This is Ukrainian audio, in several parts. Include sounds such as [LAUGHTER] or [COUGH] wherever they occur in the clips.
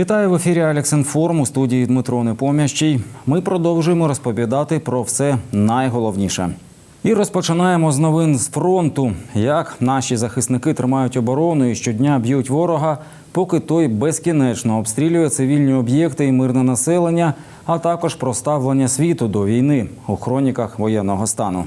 Вітаю в ефірі Алексінформ у студії Дмитро Непомящий. Ми продовжуємо розповідати про все найголовніше. І розпочинаємо з новин з фронту. Як наші захисники тримають оборону і щодня б'ють ворога, поки той безкінечно обстрілює цивільні об'єкти і мирне населення, а також про ставлення світу до війни у хроніках воєнного стану.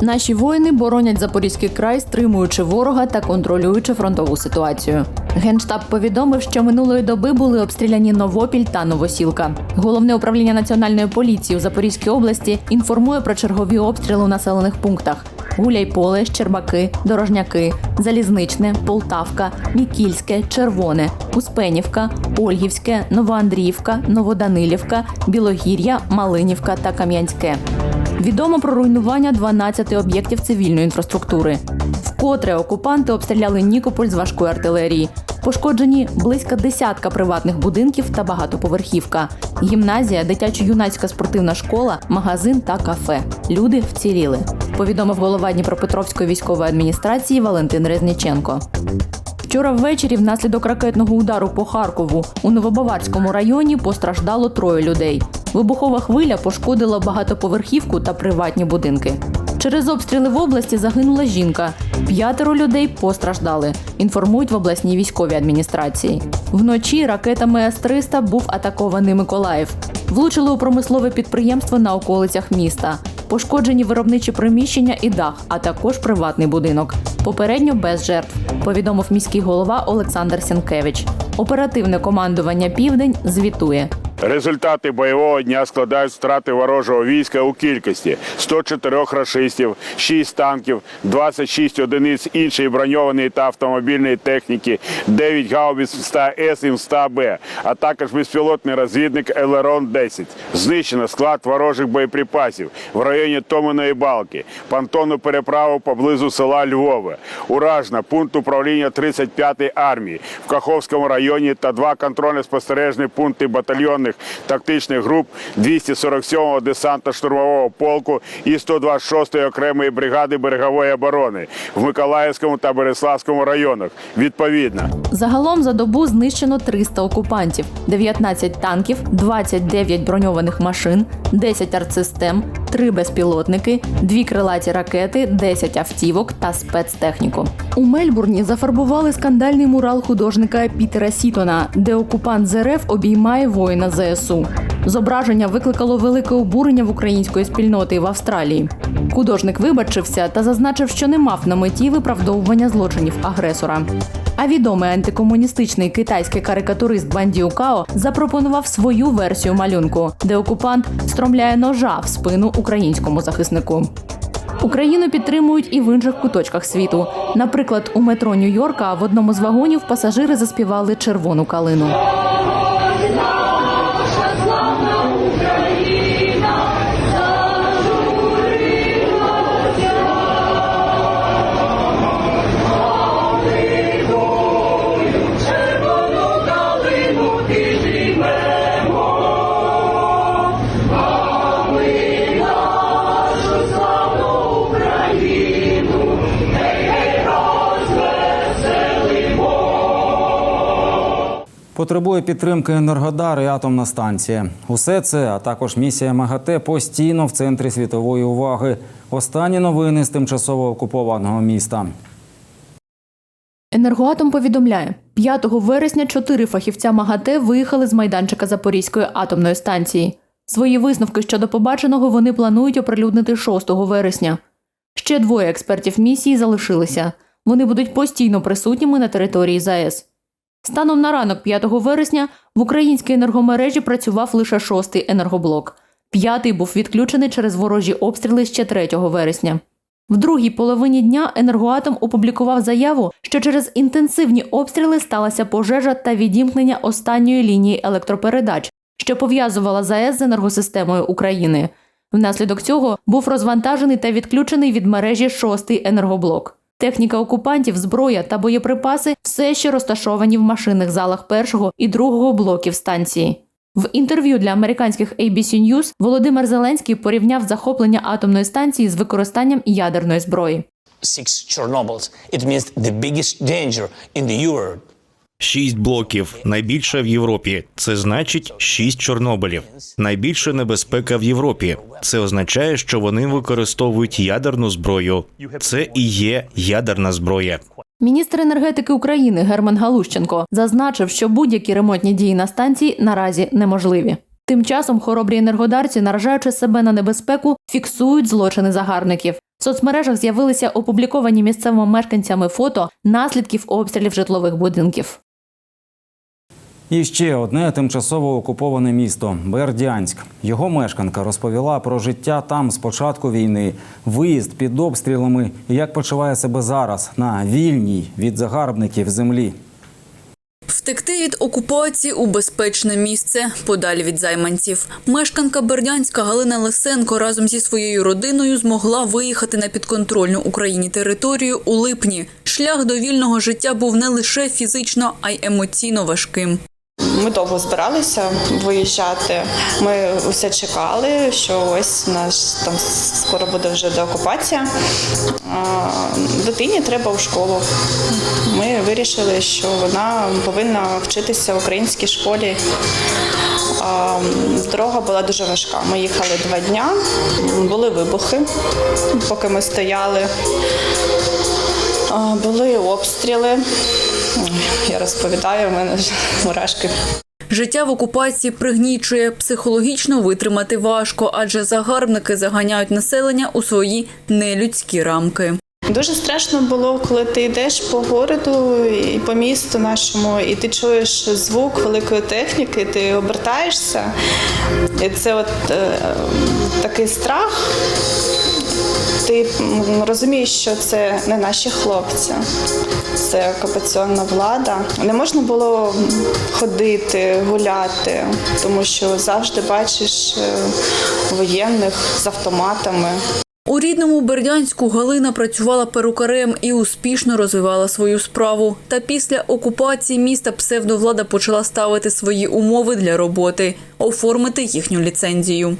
Наші воїни боронять Запорізький край, стримуючи ворога та контролюючи фронтову ситуацію. Генштаб повідомив, що минулої доби були обстріляні Новопіль та Новосілка. Головне управління національної поліції у Запорізькій області інформує про чергові обстріли у населених пунктах: Гуляйполе, Щербаки, Дорожняки, Залізничне, Полтавка, Нікільське, Червоне, Успенівка, Ольгівське, Новоандріївка, Новоданилівка, Білогір'я, Малинівка та Кам'янське. Відомо про руйнування 12 об'єктів цивільної інфраструктури. Вкотре окупанти обстріляли Нікополь з важкої артилерії. Пошкоджені близько десятка приватних будинків та багатоповерхівка, гімназія, дитячо-юнацька спортивна школа, магазин та кафе. Люди вціліли. Повідомив голова Дніпропетровської військової адміністрації Валентин Резніченко. Вчора ввечері внаслідок ракетного удару по Харкову у Новобаварському районі постраждало троє людей. Вибухова хвиля пошкодила багатоповерхівку та приватні будинки. Через обстріли в області загинула жінка. П'ятеро людей постраждали. Інформують в обласній військовій адміністрації. Вночі ракетами С-300 був атакований Миколаїв. Влучили у промислове підприємство на околицях міста. Пошкоджені виробничі приміщення і дах, а також приватний будинок. Попередньо без жертв, повідомив міський голова Олександр Сінкевич. Оперативне командування Південь звітує. Результати бойового дня складають втрати ворожого війська у кількості 104 рашистів, 6 танків, 26 одиниць іншої броньованої та автомобільної техніки, 9 гаубиць 100С і 100Б, а також безпілотний розвідник Елерон-10. Знищено склад ворожих боєприпасів в районі Томиної Балки, понтонну переправу поблизу села Львове, Уражна, пункт управління 35-ї армії в Каховському районі та два контрольно-спостережні пункти батальйонних тактичних груп 247-го десантно-штурмового полку і 126-ї окремої бригади берегової оборони в Миколаївському та Береславському районах. Відповідно. Загалом за добу знищено 300 окупантів, 19 танків, 29 броньованих машин, 10 артсистем, 3 безпілотники, 2 крилаті ракети, 10 автівок та спецтехніку. У Мельбурні зафарбували скандальний мурал художника Пітера Сітона, де окупант ЗРФ обіймає воїна ЗСУ. Зображення викликало велике обурення в української спільноти в Австралії. Художник вибачився та зазначив, що не мав на меті виправдовування злочинів агресора. А відомий антикомуністичний китайський карикатурист Бандіу Као запропонував свою версію малюнку, де окупант стромляє ножа в спину українському захиснику. Україну підтримують і в інших куточках світу. Наприклад, у метро Нью-Йорка в одному з вагонів пасажири заспівали червону калину. Потребує підтримки Енергодар і атомна станція. Усе це, а також місія МАГАТЕ постійно в центрі світової уваги. Останні новини з тимчасово окупованого міста. Енергоатом повідомляє, 5 вересня чотири фахівця МАГАТЕ виїхали з майданчика Запорізької атомної станції. Свої висновки щодо побаченого вони планують оприлюднити 6 вересня. Ще двоє експертів місії залишилися. Вони будуть постійно присутніми на території ЗАЕС. Станом на ранок 5 вересня в українській енергомережі працював лише шостий енергоблок. П'ятий був відключений через ворожі обстріли ще 3 вересня. В другій половині дня енергоатом опублікував заяву, що через інтенсивні обстріли сталася пожежа та відімкнення останньої лінії електропередач, що пов'язувала ЗАЕС з енергосистемою України. Внаслідок цього був розвантажений та відключений від мережі шостий енергоблок. Техніка окупантів, зброя та боєприпаси все ще розташовані в машинних залах першого і другого блоків станції. В інтерв'ю для американських ABC News Володимир Зеленський порівняв захоплення атомної станції з використанням ядерної зброї. six Chernobyls. It means the biggest danger in the world. Шість блоків найбільше в Європі. Це значить шість Чорнобилів. Найбільша небезпека в Європі. Це означає, що вони використовують ядерну зброю. Це і є ядерна зброя. Міністр енергетики України Герман Галущенко зазначив, що будь-які ремонтні дії на станції наразі неможливі. Тим часом хоробрі енергодарці, наражаючи себе на небезпеку, фіксують злочини загарбників. В соцмережах з'явилися опубліковані місцевими мешканцями фото наслідків обстрілів житлових будинків. І ще одне тимчасово окуповане місто Бердянськ. Його мешканка розповіла про життя там з початку війни, виїзд під обстрілами і як почуває себе зараз на вільній від загарбників землі. Втекти від окупації у безпечне місце подалі від займанців. Мешканка Бердянська Галина Лисенко разом зі своєю родиною змогла виїхати на підконтрольну Україні територію у липні. Шлях до вільного життя був не лише фізично, а й емоційно важким. Ми довго збиралися виїжджати. Ми усе чекали, що ось наш там скоро буде вже деокупація. Дитині треба в школу. Ми вирішили, що вона повинна вчитися в українській школі. Дорога була дуже важка. Ми їхали два дня, були вибухи, поки ми стояли. Були обстріли. Я розповідаю, в мене вже мурашки Життя в окупації пригнічує, психологічно витримати важко, адже загарбники заганяють населення у свої нелюдські рамки. Дуже страшно було, коли ти йдеш по городу і по місту нашому, і ти чуєш звук великої техніки, ти обертаєшся. І це от е, такий страх. Ти розумієш, що це не наші хлопці, це окупаційна влада. Не можна було ходити, гуляти, тому що завжди бачиш е, воєнних з автоматами. У рідному Бердянську Галина працювала перукарем і успішно розвивала свою справу. Та після окупації міста псевдовлада почала ставити свої умови для роботи, оформити їхню ліцензію.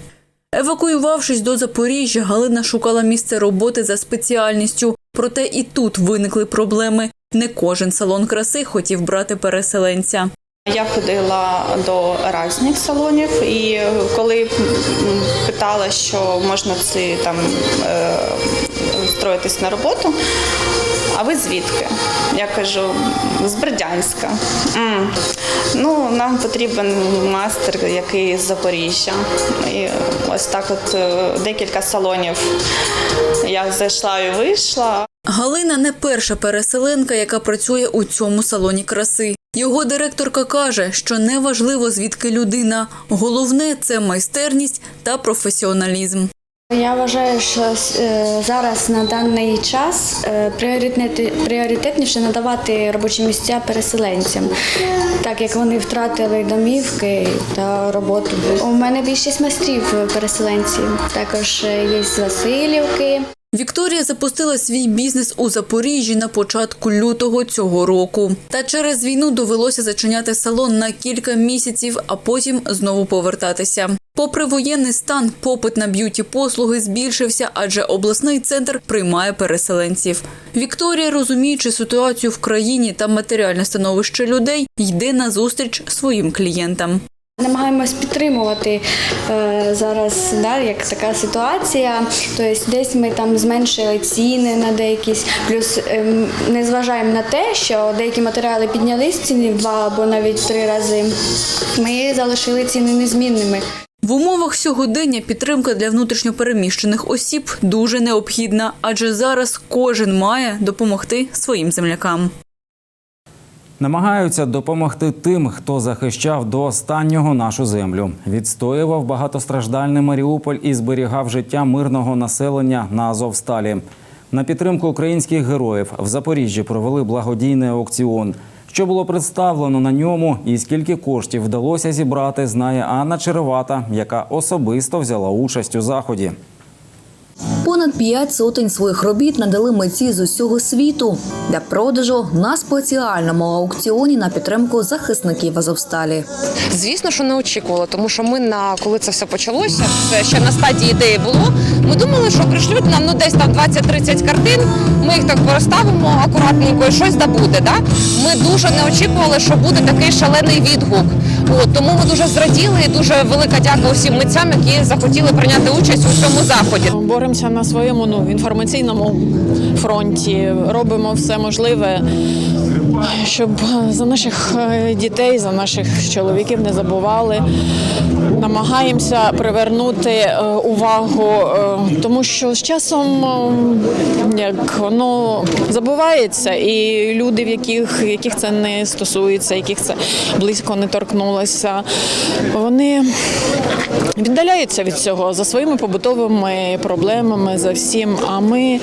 Евакуювавшись до Запоріжжя, Галина шукала місце роботи за спеціальністю. Проте і тут виникли проблеми. Не кожен салон краси хотів брати переселенця. Я ходила до різних салонів, і коли питала, що можна це там встроїтись на роботу. А ви звідки? Я кажу, з Бердянська. «М, Ну, нам потрібен мастер, який з Запоріжжя. І ось так, от е, декілька салонів я зайшла і вийшла. Галина не перша переселенка, яка працює у цьому салоні краси. Його директорка каже, що не важливо звідки людина. Головне це майстерність та професіоналізм. Я вважаю, що е, зараз на даний час е, пріоритетніше надавати робочі місця переселенцям, так як вони втратили домівки та роботу. У мене більшість майстрів переселенців. Також є з Васильівки. Вікторія запустила свій бізнес у Запоріжжі на початку лютого цього року. Та через війну довелося зачиняти салон на кілька місяців, а потім знову повертатися. Попри воєнний стан, попит на б'юті послуги збільшився, адже обласний центр приймає переселенців. Вікторія, розуміючи ситуацію в країні та матеріальне становище людей, йде на зустріч своїм клієнтам. Намагаємось підтримувати е, зараз, да, як така ситуація. Тобто десь ми там зменшили ціни на деякісь, плюс ем, не зважаємо на те, що деякі матеріали піднялись ціни два або навіть три рази. Ми залишили ціни незмінними. В умовах сьогодення підтримка для внутрішньопереміщених осіб дуже необхідна, адже зараз кожен має допомогти своїм землякам. Намагаються допомогти тим, хто захищав до останнього нашу землю, відстоював багатостраждальний Маріуполь і зберігав життя мирного населення на Азовсталі. На підтримку українських героїв в Запоріжжі провели благодійний аукціон. Що було представлено на ньому і скільки коштів вдалося зібрати, знає Анна Черевата, яка особисто взяла участь у заході. Понад п'ять сотень своїх робіт надали митці з усього світу для продажу на спеціальному аукціоні на підтримку захисників Азовсталі. Звісно, що не очікувала, тому що ми на коли це все почалося, це ще на стадії ідеї було. Ми думали, що пришлють нам ну десь там 20-30 картин. Ми їх так розставимо акуратненько і щось да буде. Да? Ми дуже не очікували, що буде такий шалений відгук. От, тому ми дуже зраділи і дуже велика дяка усім митцям, які захотіли прийняти участь у цьому заході. Боремося на своєму ну, інформаційному фронті, робимо все можливе, щоб за наших е, дітей, за наших чоловіків не забували. Намагаємося привернути е, увагу, е, тому що з часом е, як воно забувається, і люди, в яких, яких це не стосується, яких це близько не торкнулося, вони віддаляються від цього за своїми побутовими проблемами, за всім. А ми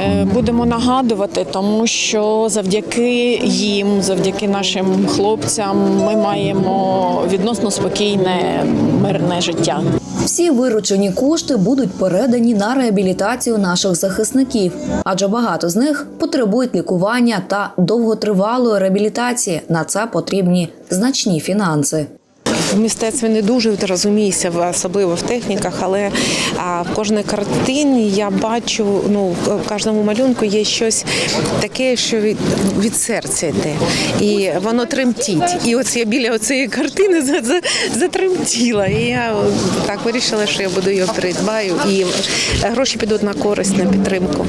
е, будемо нагадувати, тому що завдяки їм, завдяки нашим хлопцям, ми маємо відносно спокійне мирне життя. Всі виручені кошти будуть передані на реабілітацію наших захисників, адже багато з них потребують лікування та довготривалої реабілітації. На це потрібні значні фінанси. В мистецтві не дуже розуміюся, особливо в техніках, але в кожній картині я бачу, ну в кожному малюнку є щось таке, що від, від серця йде. І воно тремтить. І от я біля цієї картини за, за, затремтіла. І я так вирішила, що я буду її придбаю, і гроші підуть на користь, на підтримку.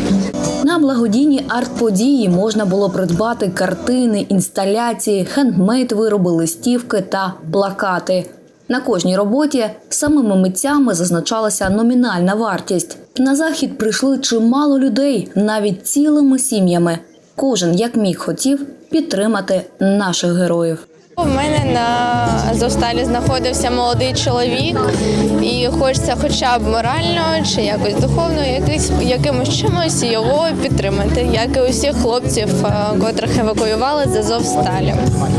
На благодійні арт-події можна було придбати картини, інсталяції, хендмейд вироби, листівки та плакати. На кожній роботі самими митцями зазначалася номінальна вартість. На захід прийшли чимало людей, навіть цілими сім'ями. Кожен як міг хотів підтримати наших героїв. У мене на Азовсталі знаходився молодий чоловік, і хочеться хоча б морально чи якось духовно, якийсь якимось чимось його підтримати, як і усіх хлопців, е, котрих евакуювали з Азовсталі.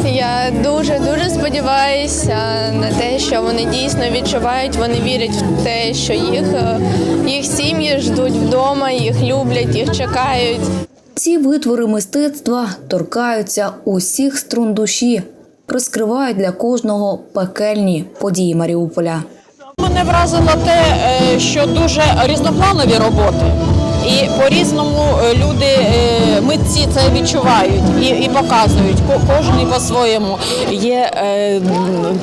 Я дуже дуже сподіваюся на те, що вони дійсно відчувають, вони вірять в те, що їх, е, їх сім'ї ждуть вдома, їх люблять, їх чекають. Ці витвори мистецтва торкаються усіх струн душі, розкривають для кожного пекельні події Маріуполя. Мене вразило те, е, що дуже різнопланові роботи. І по-різному е, люди, е, митці це відчувають і, і показують. Кожен по-своєму. Є е,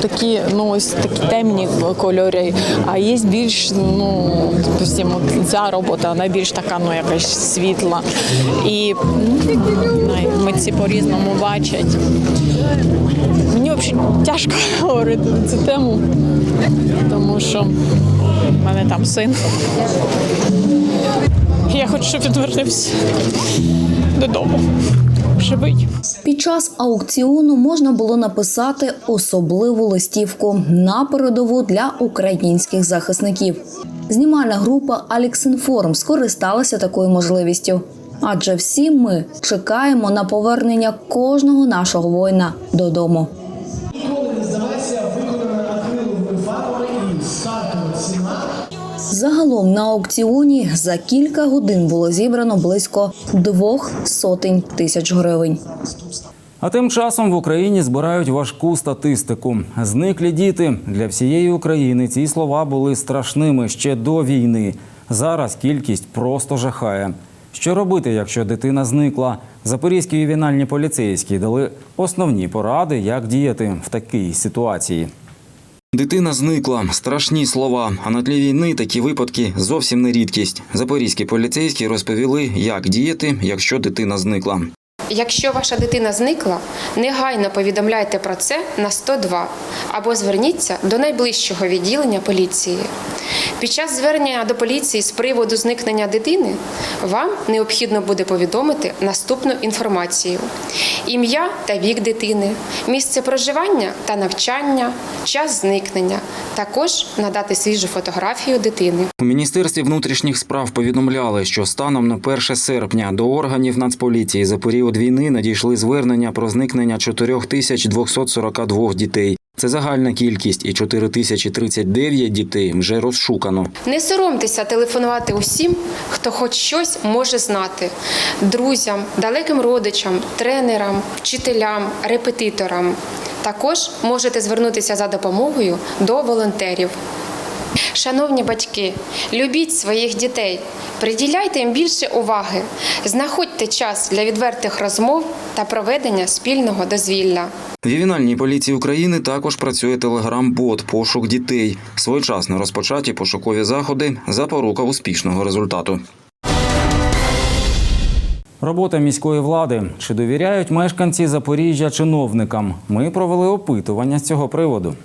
такі, ну ось такі темні кольори, а є більш, ну, допустимо, ця робота, вона більш така, ну якась світла. І ну, митці по-різному бачать. Мені взагалі тяжко [LAUGHS] говорити на цю тему, тому що в мене там син. Я хочу, щоб він вернувся додому. Живий. Під час аукціону можна було написати особливу листівку на передову для українських захисників. Знімальна група Аліксінформ скористалася такою можливістю. Адже всі ми чекаємо на повернення кожного нашого воїна додому. Загалом на аукціоні за кілька годин було зібрано близько двох сотень тисяч гривень. А тим часом в Україні збирають важку статистику. Зниклі діти для всієї України. Ці слова були страшними ще до війни. Зараз кількість просто жахає. Що робити, якщо дитина зникла? Запорізькі ювенальні поліцейські дали основні поради, як діяти в такій ситуації. Дитина зникла. Страшні слова. А на тлі війни такі випадки зовсім не рідкість. Запорізькі поліцейські розповіли, як діяти, якщо дитина зникла. Якщо ваша дитина зникла, негайно повідомляйте про це на 102 або зверніться до найближчого відділення поліції. Під час звернення до поліції з приводу зникнення дитини вам необхідно буде повідомити наступну інформацію: ім'я та вік дитини, місце проживання та навчання, час зникнення. Також надати свіжу фотографію дитини. У міністерстві внутрішніх справ повідомляли, що станом на 1 серпня до органів Нацполіції за період війни надійшли звернення про зникнення 4242 дітей. Це загальна кількість, і 4039 дітей вже розшукано. Не соромтеся телефонувати усім, хто хоч щось може знати друзям, далеким родичам, тренерам, вчителям, репетиторам. Також можете звернутися за допомогою до волонтерів. Шановні батьки, любіть своїх дітей, приділяйте їм більше уваги, знаходьте час для відвертих розмов та проведення спільного дозвілля. В ювенальній поліції України також працює телеграм-бот пошук дітей. Своєчасно розпочаті пошукові заходи запорука успішного результату. Робота міської влади. Чи довіряють мешканці Запоріжжя чиновникам? Ми провели опитування з цього приводу.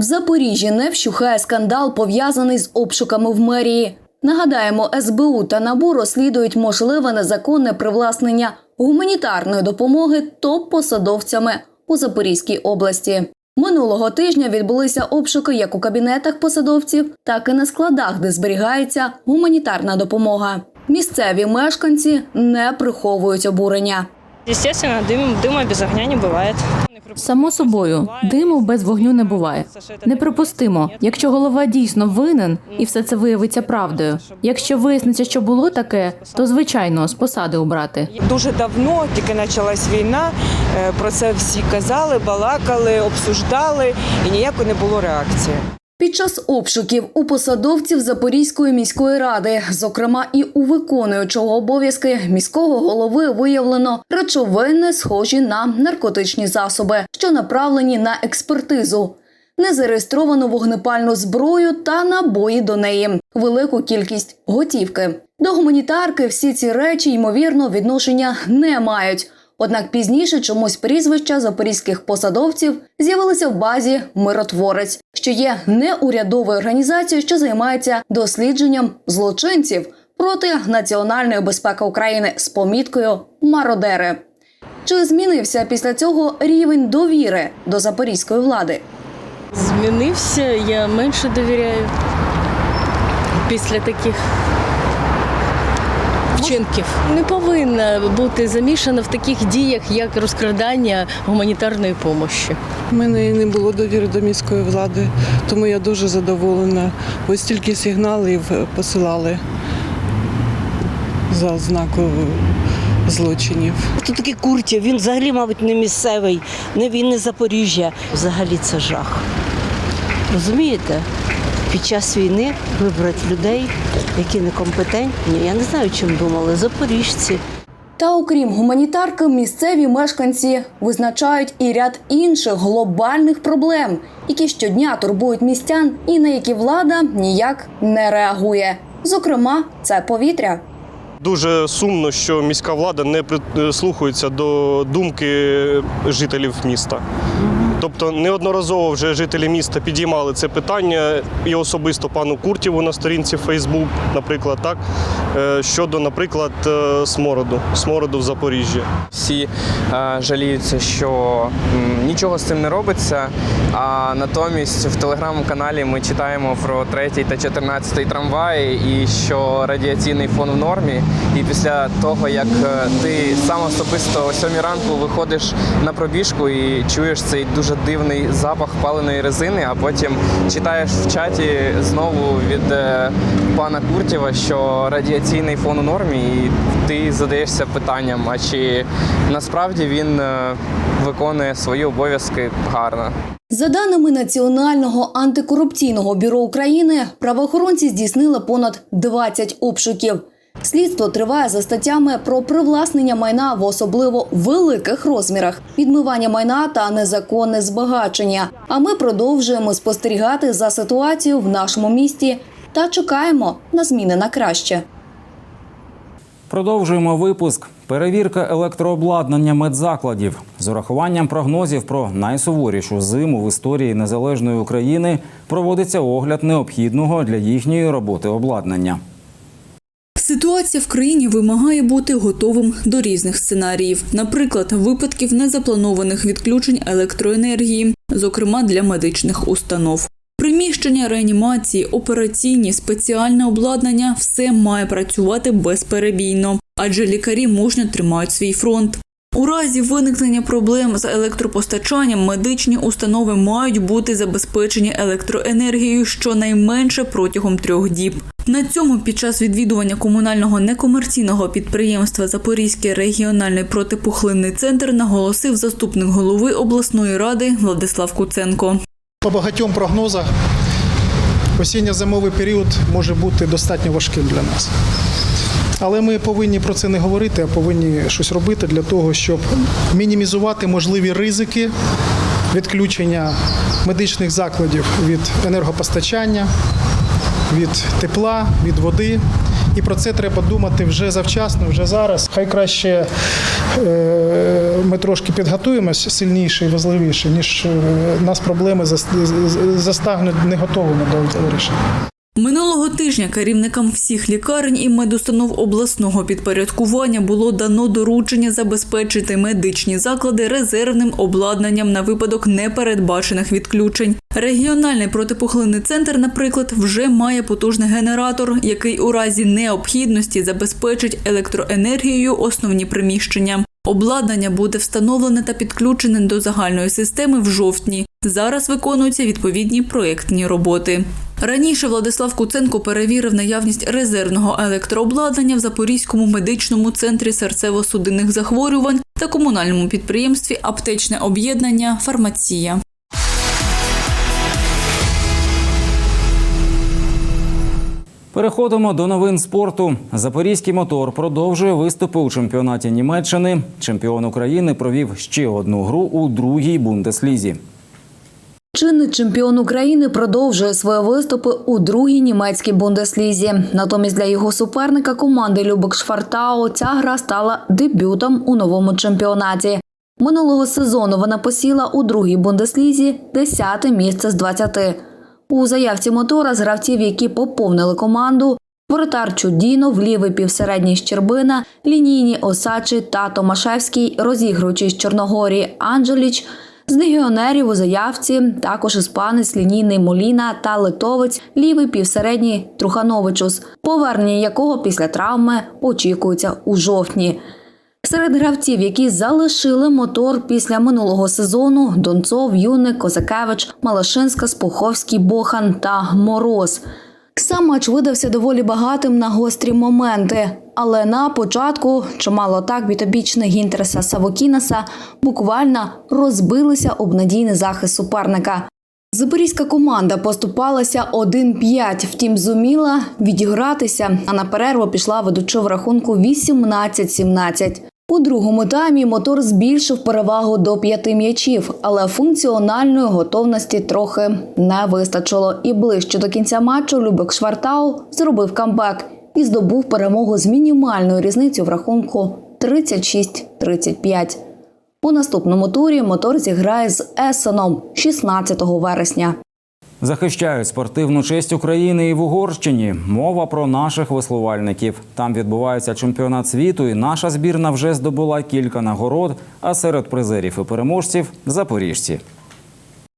В Запоріжжі не вщухає скандал, пов'язаний з обшуками в мерії. Нагадаємо, СБУ та НАБУ розслідують можливе незаконне привласнення гуманітарної допомоги топ-посадовцями у Запорізькій області. Минулого тижня відбулися обшуки як у кабінетах посадовців, так і на складах, де зберігається гуманітарна допомога. Місцеві мешканці не приховують обурення. Естественно, дым, дыма без огня не бывает. Само собою, диму без вогню не буває. Неприпустимо, якщо голова дійсно винен, і все це виявиться правдою. Якщо виясниться, що було таке, то звичайно з посади убрати. Дуже давно тільки почалась війна. е, Про це всі казали, балакали, обсуждали, і ніякої не було реакції. Під час обшуків у посадовців Запорізької міської ради, зокрема і у виконуючого обов'язки міського голови, виявлено речовини, схожі на наркотичні засоби, що направлені на експертизу. Незареєстровану вогнепальну зброю та набої до неї, велику кількість готівки. До гуманітарки всі ці речі ймовірно відношення не мають. Однак пізніше чомусь прізвища запорізьких посадовців з'явилися в базі Миротворець, що є неурядовою організацією, що займається дослідженням злочинців проти національної безпеки України з поміткою Мародери. Чи змінився після цього рівень довіри до запорізької влади? Змінився, я менше довіряю після таких вчинків. Не повинна бути замішана в таких діях, як розкрадання гуманітарної допомоги. У мене не було довіри до міської влади, тому я дуже задоволена. Ось тільки сигналів посилали за ознакою злочинів. Хто такий Куртів? Він взагалі, мабуть, не місцевий, не він не Запоріжжя. Взагалі це жах. Розумієте? Під час війни вибрати людей, які некомпетентні. Я не знаю, чим думали. Запоріжці. Та окрім гуманітарки, місцеві мешканці визначають і ряд інших глобальних проблем, які щодня турбують містян і на які влада ніяк не реагує. Зокрема, це повітря. Дуже сумно, що міська влада не прислухається до думки жителів міста. Тобто неодноразово вже жителі міста підіймали це питання і особисто пану Куртєву на сторінці Фейсбук, наприклад, так е, щодо, наприклад, е, смороду, смороду в Запоріжжі. Всі е, жаліються, що нічого з цим не робиться. А натомість в телеграм-каналі ми читаємо про третій та 14 трамваї, і що радіаційний фон в нормі. І після того, як е, ти сам особисто о 7 ранку виходиш на пробіжку і чуєш цей дуже дивний запах паленої резини, а потім читаєш в чаті знову від е, пана Куртєва, що радіаційний фон у нормі, і ти задаєшся питанням, а чи насправді він е, виконує свої обов'язки гарно. За даними Національного антикорупційного бюро України, правоохоронці здійснили понад 20 обшуків. Слідство триває за статтями про привласнення майна в особливо великих розмірах, відмивання майна та незаконне збагачення. А ми продовжуємо спостерігати за ситуацією в нашому місті та чекаємо на зміни на краще. Продовжуємо випуск. Перевірка електрообладнання медзакладів з урахуванням прогнозів про найсуворішу зиму в історії незалежної України проводиться огляд необхідного для їхньої роботи обладнання. Ситуація в країні вимагає бути готовим до різних сценаріїв, наприклад, випадків незапланованих відключень електроенергії, зокрема для медичних установ. Приміщення реанімації, операційні, спеціальне обладнання все має працювати безперебійно, адже лікарі мужньо тримають свій фронт. У разі виникнення проблем з електропостачанням медичні установи мають бути забезпечені електроенергією щонайменше протягом трьох діб. На цьому під час відвідування комунального некомерційного підприємства Запорізький регіональний протипухлинний центр наголосив заступник голови обласної ради Владислав Куценко. По багатьом прогнозах осінньо-зимовий період може бути достатньо важким для нас. Але ми повинні про це не говорити, а повинні щось робити для того, щоб мінімізувати можливі ризики відключення медичних закладів від енергопостачання, від тепла, від води. І про це треба думати вже завчасно, вже зараз. Хай краще е, ми трошки підготуємось сильніше і важливіше, ніж е, нас проблеми застагнуть не готовими до рішення. Минулого тижня керівникам всіх лікарень і медустанов обласного підпорядкування було дано доручення забезпечити медичні заклади резервним обладнанням на випадок непередбачених відключень. Регіональний протипухлинний центр, наприклад, вже має потужний генератор, який у разі необхідності забезпечить електроенергією основні приміщення. Обладнання буде встановлене та підключене до загальної системи в жовтні. Зараз виконуються відповідні проєктні роботи. Раніше Владислав Куценко перевірив наявність резервного електрообладнання в Запорізькому медичному центрі серцево-судинних захворювань та комунальному підприємстві Аптечне об'єднання Фармація. Переходимо до новин спорту. Запорізький мотор продовжує виступи у чемпіонаті Німеччини. Чемпіон України провів ще одну гру у другій бундеслізі. Чинний чемпіон України продовжує свої виступи у другій німецькій бундеслізі. Натомість для його суперника команди Любек Швартау ця гра стала дебютом у новому чемпіонаті. Минулого сезону вона посіла у другій бундеслізі 10 місце з 20. У заявці мотора з гравців, які поповнили команду, воротар Чудінов, лівий півсередній Щербина, лінійні Осачі та Томашевський, розігруючий з Чорногорії Анджеліч, з легіонерів у заявці також іспанець лінійний Моліна та литовець лівий півсередній Трухановичус, повернення якого після травми очікується у жовтні. Серед гравців, які залишили мотор після минулого сезону, Донцов, Юник, Козакевич, Малашинська, Спуховський, Бохан та Мороз. Сам матч видався доволі багатим на гострі моменти, але на початку чимало так бітобічних Гінтереса Савокінаса буквально розбилися об надійний захист суперника. Запорізька команда поступалася 1-5, втім зуміла відігратися, а на перерву пішла ведучи в рахунку 18-17. У другому таймі мотор збільшив перевагу до п'яти м'ячів, але функціональної готовності трохи не вистачило. І ближче до кінця матчу Любек Швартау зробив камбек і здобув перемогу з мінімальною різницею в рахунку 36-35. У наступному турі мотор зіграє з Есеном 16 вересня. Захищають спортивну честь України і в Угорщині. Мова про наших веслувальників. Там відбувається чемпіонат світу, і наша збірна вже здобула кілька нагород. А серед призерів і переможців запоріжці.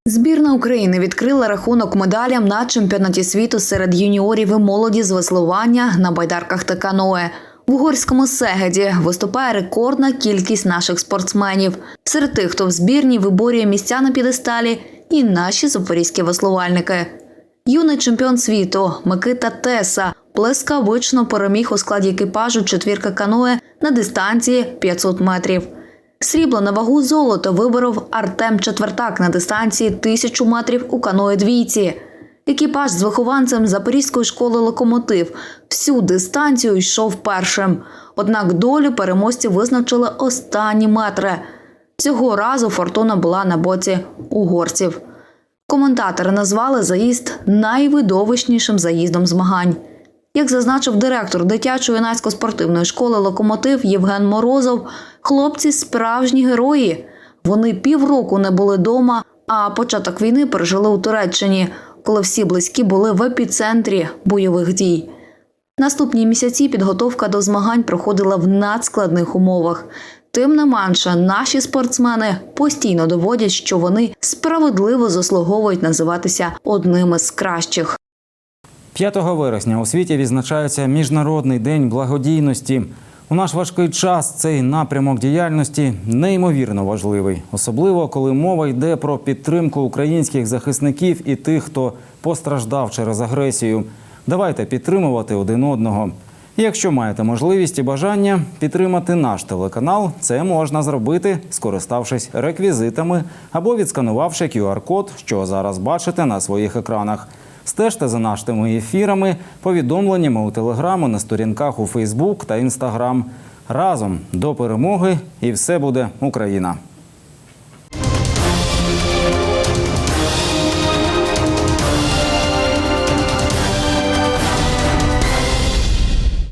Збірна України відкрила рахунок медалям на чемпіонаті світу серед юніорів і молоді з веслування на байдарках та каное. В угорському сегеді виступає рекордна кількість наших спортсменів. Серед тих, хто в збірні виборює місця на підесталі, і наші запорізькі веслувальники. Юний чемпіон світу Микита Теса блискавично переміг у складі екіпажу четвірка каное на дистанції 500 метрів. Срібло на вагу золото виборов Артем Четвертак на дистанції 1000 метрів у каное двійці. Екіпаж з вихованцем Запорізької школи Локомотив всю дистанцію йшов першим. Однак долю переможців визначили останні метри. Цього разу фортуна була на боці угорців. Коментатори назвали заїзд найвидовищнішим заїздом змагань. Як зазначив директор дитячої юнацько-спортивної школи Локомотив Євген Морозов, хлопці справжні герої. Вони півроку не були дома, а початок війни пережили у Туреччині, коли всі близькі були в епіцентрі бойових дій. Наступні місяці підготовка до змагань проходила в надскладних умовах. Тим не менше, наші спортсмени постійно доводять, що вони справедливо заслуговують називатися одними з кращих. 5 вересня у світі відзначається Міжнародний день благодійності. У наш важкий час цей напрямок діяльності неймовірно важливий, особливо коли мова йде про підтримку українських захисників і тих, хто постраждав через агресію. Давайте підтримувати один одного. Якщо маєте можливість і бажання підтримати наш телеканал, це можна зробити, скориставшись реквізитами або відсканувавши QR-код, що зараз бачите на своїх екранах. Стежте за нашими ефірами, повідомленнями у телеграму на сторінках у Фейсбук та Інстаграм. Разом до перемоги і все буде Україна.